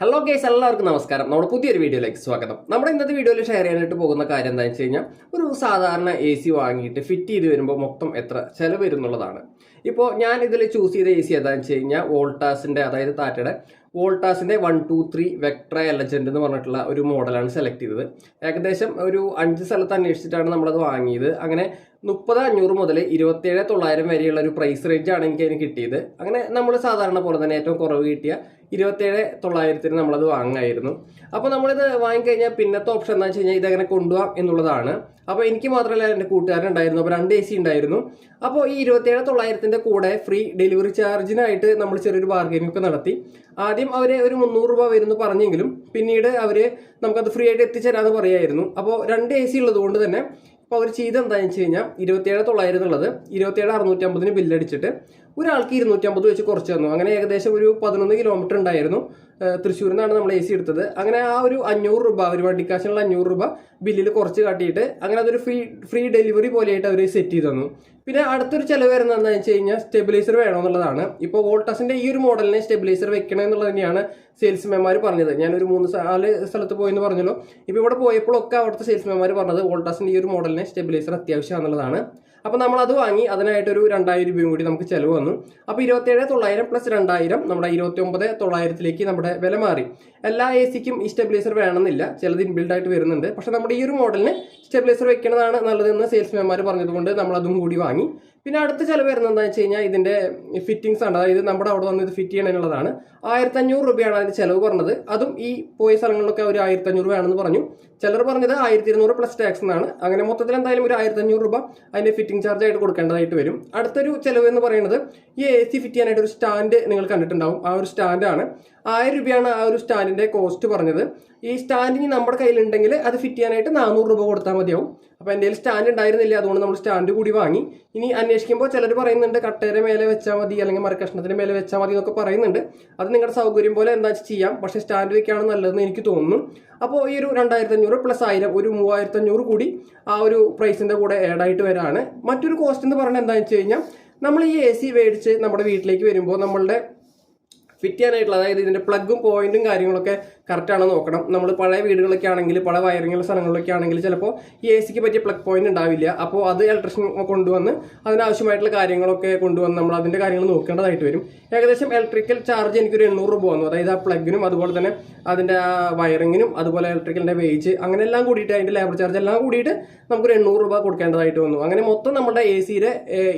Hello case എല്ലാവർക്കും നമസ്കാരം. നമ്മുടെ പുതിയൊരു വീഡിയോയിലേക്ക് സ്വാഗതം. നമ്മുടെ ഇന്നത്തെ വീഡിയോയിൽ ഷെയർ ചെയ്യാനായിട്ട് പോകുന്ന കാര്യം എന്താണെന്ന് വെച്ച് കഴിഞ്ഞാൽ ഒരു സാധാരണ എ സി വാങ്ങിയിട്ട് ഫിറ്റ് ചെയ്ത് വരുമ്പോൾ മൊത്തം എത്ര ചിലവ് വരുന്നുള്ളതാണ്. ഇപ്പോൾ ഞാൻ ഇതിൽ ചൂസ് ചെയ്ത എ സി ഏതാണെന്ന് വെച്ച് കഴിഞ്ഞാൽ വോൾട്ടാസിന്റെ അതായത് ടാറ്റയുടെ വോൾട്ടാസിന്റെ one two three Vectra Elegant എന്ന് പറഞ്ഞിട്ടുള്ള ഒരു മോഡലാണ് സെലക്ട് ചെയ്തത്. ഏകദേശം ഒരു അഞ്ച് സ്ഥലത്ത് അന്വേഷിച്ചിട്ടാണ് നമ്മളത് വാങ്ങിയത്. അങ്ങനെ മുപ്പത് അഞ്ഞൂറ് മുതൽ ഇരുപത്തേഴ് തൊള്ളായിരം വരെയുള്ള ഒരു പ്രൈസ് റേഞ്ച് ആണ് എനിക്ക് അതിന് കിട്ടിയത്. അങ്ങനെ നമ്മൾ സാധാരണ പോലെ തന്നെ ഏറ്റവും കുറവ് കിട്ടിയ ഇരുപത്തേഴ് തൊള്ളായിരത്തിന് നമ്മളത് വാങ്ങായിരുന്നു. അപ്പോൾ നമ്മളിത് വാങ്ങിക്കഴിഞ്ഞാൽ പിന്നത്തെ ഓപ്ഷൻ എന്താണെന്ന് വെച്ച് കഴിഞ്ഞാൽ ഇതങ്ങനെ കൊണ്ടുപോകാം എന്നുള്ളതാണ്. അപ്പോൾ എനിക്ക് മാത്രമല്ല എന്റെ കൂട്ടുകാരൻ ഉണ്ടായിരുന്നു അപ്പോൾ രണ്ട് എ സി ഉണ്ടായിരുന്നു. അപ്പോൾ ഈ ഇരുപത്തേഴ് തൊള്ളായിരത്തിന്റെ കൂടെ ഫ്രീ ഡെലിവറി ചാർജിനായിട്ട് നമ്മൾ ചെറിയൊരു ബാർഗൈനിങ് ഒക്കെ നടത്തി. ആദ്യം അവർ ഒരു മുന്നൂറ് രൂപ വരുന്നു പറഞ്ഞെങ്കിലും പിന്നീട് അവർ നമുക്കത് ഫ്രീ ആയിട്ട് എത്തിച്ചേരാമെന്ന് പറയായിരുന്നു. അപ്പോൾ രണ്ട് എ സി ഉള്ളത് കൊണ്ട് തന്നെ അപ്പോൾ അവർ ചെയ്ത് എന്താണെന്ന് വെച്ച് കഴിഞ്ഞാൽ ഇരുപത്തിയേഴ് തൊള്ളായിരം എന്നുള്ളത് ഇരുപത്തിയേഴ് അറുന്നൂറ്റമ്പതിന് ബില്ലടിച്ചിട്ട് ഒരാൾക്ക് ഇരുന്നൂറ്റമ്പത് വെച്ച് കുറച്ച് തന്നു. അങ്ങനെ ഏകദേശം ഒരു പതിനൊന്ന് കിലോമീറ്റർ ഉണ്ടായിരുന്നു. തൃശ്ശൂരിൽ നിന്നാണ് നമ്മൾ എ സി എടുത്തത്. അങ്ങനെ ആ ഒരു അഞ്ഞൂറ് രൂപ ഒരു വണ്ടിക്കാശിനുള്ള അഞ്ഞൂറ് രൂപ ബില്ലിൽ കുറച്ച് കാട്ടിയിട്ട് അങ്ങനെ അതൊരു ഫ്രീ ഫ്രീ ഡെലിവറി പോലെയായിട്ട് അവർ സെറ്റ് ചെയ്ത് തന്നു. പിന്നെ അടുത്തൊരു ചിലവ് വരുന്നത് എന്താണെന്ന് വെച്ച് കഴിഞ്ഞാൽ സ്റ്റെബിലൈസർ വേണമെന്നുള്ളതാണ് ഇപ്പോൾ വോൾട്ടസിന്റെ ഈ ഒരു മോഡലിനെ സ്റ്റെബിലൈസർ വെക്കണം എന്നുള്ളത് തന്നെയാണ് സെയിൽസ്മാൻമാർ പറഞ്ഞത്. ഞാനൊരു മൂന്ന് നാല് സ്ഥലത്ത് പോയെന്ന് പറഞ്ഞല്ലോ. ഇപ്പോൾ ഇവിടെ പോയപ്പോഴൊക്കെ അവിടുത്തെ സെയിൽസ്മാൻമാർ പറഞ്ഞത് വോൾട്ടസിന്റെ ഈ ഒരു മോഡലിനെ സ്റ്റെബിലൈസർ അത്യാവശ്യമാണെന്നുള്ളതാണ്. അപ്പോൾ നമ്മൾ അത് വാങ്ങി അതിനായിട്ടൊരു രണ്ടായിരം രൂപയും കൂടി നമുക്ക് ചിലവ് വന്നു. അപ്പോൾ ഇരുപത്തേഴ് തൊള്ളായിരം പ്ലസ് രണ്ടായിരം നമ്മുടെ ഇരുപത്തി ഒമ്പത് തൊള്ളായിരത്തിലേക്ക് നമ്മുടെ വില മാറി. എല്ലാ എ സിക്കും ഈ സ്റ്റെബിലൈസർ വേണമെന്നില്ല. ചിലത് ഇൻബിൽഡ് ആയിട്ട് വരുന്നുണ്ട്. പക്ഷേ നമ്മുടെ ഈ ഒരു മോഡലിന് സ്റ്റെബിലൈസർ വെക്കുന്നതാണ് നല്ലതെന്ന് സെയിൽസ്മാൻമാർ പറഞ്ഞതുകൊണ്ട് നമ്മളതും കൂടി വാങ്ങി. പിന്നെ അടുത്ത ചിലവ് വരുന്നത് എന്താണെന്ന് വെച്ച് കഴിഞ്ഞാൽ ഇതിന്റെ ഫിറ്റിങ്സ് ആണ്. അതായത് നമ്മുടെ അവിടെ വന്ന് ഇത് ഫിറ്റ് ചെയ്യണമെന്നുള്ളതാണ് ആയിരത്തി അഞ്ഞൂറ് രൂപയാണ് അതിന്റെ ചിലവ് പറഞ്ഞത് അതും ഈ പോയ സ്ഥലങ്ങളിലൊക്കെ ഒരു ആയിരത്തി അഞ്ഞൂറ് വേണമെന്ന് പറഞ്ഞു. ചിലർ പറഞ്ഞത് ആയിരത്തി ഇരുന്നൂറ് പ്ലസ് ടാക്സ് എന്നാണ്. അങ്ങനെ മൊത്തത്തിൽ എന്തായാലും ഒരു ആയിരത്തി അഞ്ഞൂറ് രൂപ അതിന്റെ ഫിറ്റിംഗ് ചാർജ് ആയിട്ട് കൊടുക്കേണ്ടതായിട്ട് വരും. അടുത്തൊരു ചിലവ് എന്ന് പറയുന്നത് ഈ എ സി ഫിറ്റ് ചെയ്യാനായിട്ട് ഒരു സ്റ്റാൻഡ് നിങ്ങൾ കണ്ടിട്ടുണ്ടാവും. ആ ഒരു സ്റ്റാൻഡാണ് ആയിരം രൂപയാണ് ആ ഒരു സ്റ്റാൻഡിന്റെ കോസ്റ്റ് പറഞ്ഞത്. ഈ സ്റ്റാൻഡിന് നമ്മുടെ കയ്യിലുണ്ടെങ്കിൽ അത് ഫിറ്റ് ചെയ്യാനായിട്ട് നാനൂറ് രൂപ കൊടുത്താൽ മതിയാവും. അപ്പോൾ എന്റെ സ്റ്റാൻഡ് ഉണ്ടായിരുന്നില്ല അതുകൊണ്ട് നമ്മൾ സ്റ്റാൻഡ് കൂടി വാങ്ങി. ഇനി അന്വേഷിക്കുമ്പോൾ ചിലർ പറയുന്നുണ്ട് കട്ടയുടെ മേലെ വെച്ചാൽ മതി അല്ലെങ്കിൽ മരക്കഷ്ണത്തിന്റെ മേലെ വെച്ചാൽ മതി എന്നൊക്കെ പറയുന്നുണ്ട്. അത് നിങ്ങളുടെ സൗകര്യം പോലെ എന്താ ചെയ്യാം. പക്ഷേ സ്റ്റാൻഡ് വയ്ക്കുകയാണ് നല്ലതെന്ന് എനിക്ക് തോന്നുന്നു. അപ്പോൾ ഈ ഒരു രണ്ടായിരത്തി അഞ്ഞൂറ് പ്ലസ് ആയിരം ഒരു മൂവായിരത്തി അഞ്ഞൂറ് കൂടി ആ ഒരു പ്രൈസിന്റെ കൂടെ ആഡായിട്ട് വരാണ്. മറ്റൊരു കോസ്റ്റ് എന്ന് പറയുന്നത് എന്താണെന്ന് വെച്ച് കഴിഞ്ഞാൽ നമ്മൾ ഈ എ സി മേടിച്ച് നമ്മുടെ വീട്ടിലേക്ക് വരുമ്പോൾ നമ്മളുടെ ഫിറ്റ് ചെയ്യാനായിട്ടുള്ള അതായത് ഇതിന്റെ പ്ലഗും പോയിന്റും കാര്യങ്ങളൊക്കെ കറക്റ്റാണ് നോക്കണം. നമ്മൾ പഴയ വീടുകളൊക്കെ ആണെങ്കിൽ പല വയറിങ്ങുള്ള സ്ഥലങ്ങളിലൊക്കെ ആണെങ്കിൽ ചിലപ്പോൾ ഈ എ സിക്ക് പറ്റിയ പ്ലഗ് പോയിന്റ് ഉണ്ടാവില്ല. അപ്പോൾ അത് ഇലക്ട്രീഷ്യൻ കൊണ്ടുവന്ന് അതിനാവശ്യമായിട്ടുള്ള കാര്യങ്ങളൊക്കെ കൊണ്ടുവന്ന് നമ്മൾ അതിന്റെ കാര്യങ്ങൾ നോക്കേണ്ടതായിട്ട് വരും. ഏകദേശം ഇലക്ട്രിക്കൽ ചാർജ് എനിക്കൊരു എണ്ണൂറ് രൂപ വന്നു. അതായത് ആ പ്ലഗിനും അതുപോലെ തന്നെ അതിന്റെ ആ വയറിങ്ങിനും അതുപോലെ ഇലക്ട്രിക്കലിന്റെ വേജ് അങ്ങനെ എല്ലാം കൂടിയിട്ട് അതിന്റെ ലേബർ ചാർജ് എല്ലാം കൂടിയിട്ട് നമുക്കൊരു എണ്ണൂറ് രൂപ കൊടുക്കേണ്ടതായിട്ട് വന്നു. അങ്ങനെ മൊത്തം നമ്മുടെ എ സിയുടെ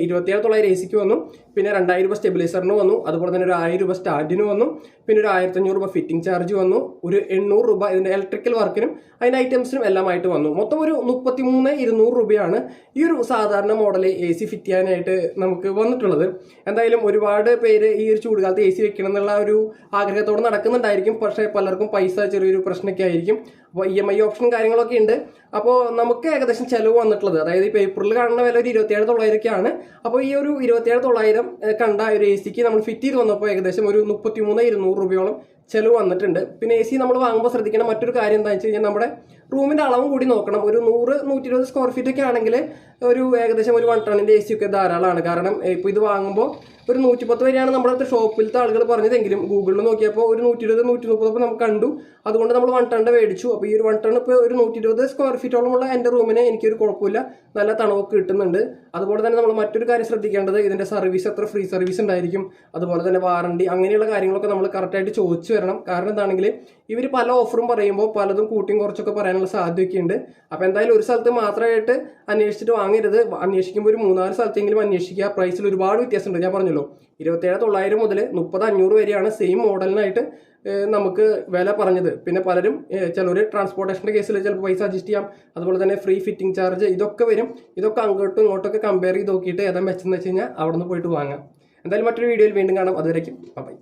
ഇരുപത്തിയേഴ് തൊള്ളായിരം എ സിക്ക് വന്നു. പിന്നെ രണ്ടായിരം രൂപ സ്റ്റെബിലൈസറിന് വന്നു. അതുപോലെ തന്നെ ഒരു ആയിരം രൂപ സ്റ്റാൻഡിന് വന്നു. പിന്നെ ഒരു ആയിരത്തി അഞ്ഞൂറ് രൂപ ഫിറ്റിംഗ് ചാർജ് വന്നു. ഒരു എണ്ണൂറ് രൂപ ഇതിന്റെ ഇലക്ട്രിക്കൽ വർക്കിനും അതിന്റെ ഐറ്റംസിനും എല്ലാമായിട്ട് വന്നു. മൊത്തം ഒരു മുപ്പത്തി മൂന്ന് ഇരുന്നൂറ് രൂപയാണ് ഈ ഒരു സാധാരണ മോഡൽ എ സി ഫിറ്റ് ചെയ്യാനായിട്ട് നമുക്ക് വന്നിട്ടുള്ളത്. എന്തായാലും ഒരുപാട് പേര് ഈ ഒരു ചൂടുകാലത്ത് എ സി വെക്കണം എന്നുള്ള ഒരു ആഗ്രഹത്തോടെ നടക്കുന്നുണ്ടായിരിക്കും. പക്ഷേ പലർക്കും പൈസ ചെറിയൊരു പ്രശ്നമൊക്കെ ആയിരിക്കും. അപ്പോൾ ഇ എം ഐ ഓപ്ഷൻ കാര്യങ്ങളൊക്കെ ഉണ്ട്. അപ്പോൾ നമുക്ക് ഏകദേശം ചിലവ് വന്നിട്ടുള്ളത് അതായത് ഈ പേപ്പറിൽ കാണുന്ന വില ഒരു ഇരുപത്തിയേഴ് തൊള്ളായിരമൊക്കെയാണ് അപ്പോൾ ഈ ഒരു ഇരുപത്തിയേഴ് തൊള്ളായിരം കണ്ട ഒരു എ സിക്ക് നമ്മൾ ഫിറ്റ് ചെയ്ത് വന്നപ്പോൾ ഏകദേശം ഒരു മുപ്പത്തി മൂന്ന് ഇരുന്നൂറ് രൂപയോളം ചിലവ് വന്നിട്ടുണ്ട്. പിന്നെ എ സി നമ്മൾ വാങ്ങുമ്പോൾ ശ്രദ്ധിക്കേണ്ട മറ്റൊരു കാര്യം എന്താണെന്ന് വെച്ച് കഴിഞ്ഞാൽ നമ്മുടെ റൂമിന്റെ അളവും കൂടി നോക്കണം. ഒരു നൂറ് നൂറ്റി ഇരുപത് സ്ക്വയർ ഫീറ്റ് ഒക്കെ ആണെങ്കിൽ ഒരു ഏകദേശം ഒരു വൺ ടണ്ണിന്റെ എ സി ഒക്കെ ധാരാളമാണ്. കാരണം ഇപ്പോൾ ഇത് വാങ്ങുമ്പോൾ ഒരു നൂറ്റിപ്പത്ത് വരെയാണ് നമ്മുടെ ഷോപ്പിലത്തെ ആളുകൾ പറഞ്ഞതെങ്കിലും ഗൂഗിളിൽ നോക്കിയപ്പോൾ ഒരു നൂറ്റി ഇരുപത് നൂറ്റി മുപ്പത് നമുക്ക് കണ്ടു. അതുകൊണ്ട് നമ്മൾ വൺ ടണ്ണ് മേടിച്ചു. അപ്പോൾ ഈ ഒരു വൺ ടൺ ഇപ്പോൾ ഒരു നൂറ്റി ഇരുപത് സ്ക്വയർ ഫീറ്റോളമുള്ള എന്റെ റൂമിന് എനിക്കൊരു കുഴപ്പമില്ല. നല്ല തണവൊക്കെ കിട്ടുന്നുണ്ട്. അതുപോലെ തന്നെ നമ്മൾ മറ്റൊരു കാര്യം ശ്രദ്ധിക്കേണ്ടത് ഇതിന്റെ സർവീസ് എത്ര ഫ്രീ സർവീസ് ഉണ്ടായിരിക്കും. അതുപോലെ തന്നെ വാറണ്ടി അങ്ങനെയുള്ള കാര്യങ്ങളൊക്കെ നമ്മൾ കറക്റ്റായിട്ട് ചോദിച്ചു വരണം. കാരണം എന്താണെങ്കിൽ ഇവർ പല ഓഫറും പറയുമ്പോൾ പലതും കൂട്ടിയും കുറച്ചൊക്കെ പറയാനുള്ള സാധ്യതയൊക്കെ ഉണ്ട് അപ്പോൾ എന്തായാലും ഒരു സ്ഥലത്ത് മാത്രമായിട്ട് അന്വേഷിച്ചിട്ട് വാങ്ങരുത്. അന്വേഷിക്കുമ്പോൾ ഒരു മൂന്നാൽ സ്ഥലത്തെങ്കിലും അന്വേഷിക്കുക. പ്രൈസിൽ ഒരുപാട് വ്യത്യാസമുണ്ട്. ഞാൻ പറഞ്ഞല്ലോ ഇരുപത്തേഴ് തൊള്ളായിരം മുതൽ മുപ്പത് അഞ്ഞൂറ് വരെയാണ് സെയിം മോഡലിനായിട്ട് നമുക്ക് വില പറഞ്ഞത്. പിന്നെ പലരും ചിലർ ട്രാൻസ്പോർട്ടേഷന്റെ കേസിൽ ചിലപ്പോൾ പൈസ അഡ്ജസ്റ്റ് ചെയ്യാം. അതുപോലെ തന്നെ ഫ്രീ ഫിറ്റിംഗ് ചാർജ് ഇതൊക്കെ വരും. ഇതൊക്കെ അങ്ങോട്ടും ഇങ്ങോട്ടൊക്കെ കമ്പയർ ചെയ്ത് നോക്കിയിട്ട് ഏതാ മെച്ചെന്ന് വെച്ച് കഴിഞ്ഞാൽ അവിടെ നിന്ന് പോയിട്ട് വാങ്ങാം. എന്തായാലും മറ്റൊരു വീഡിയോയിൽ വീണ്ടും കാണാം. അതുവരേക്കും ബൈ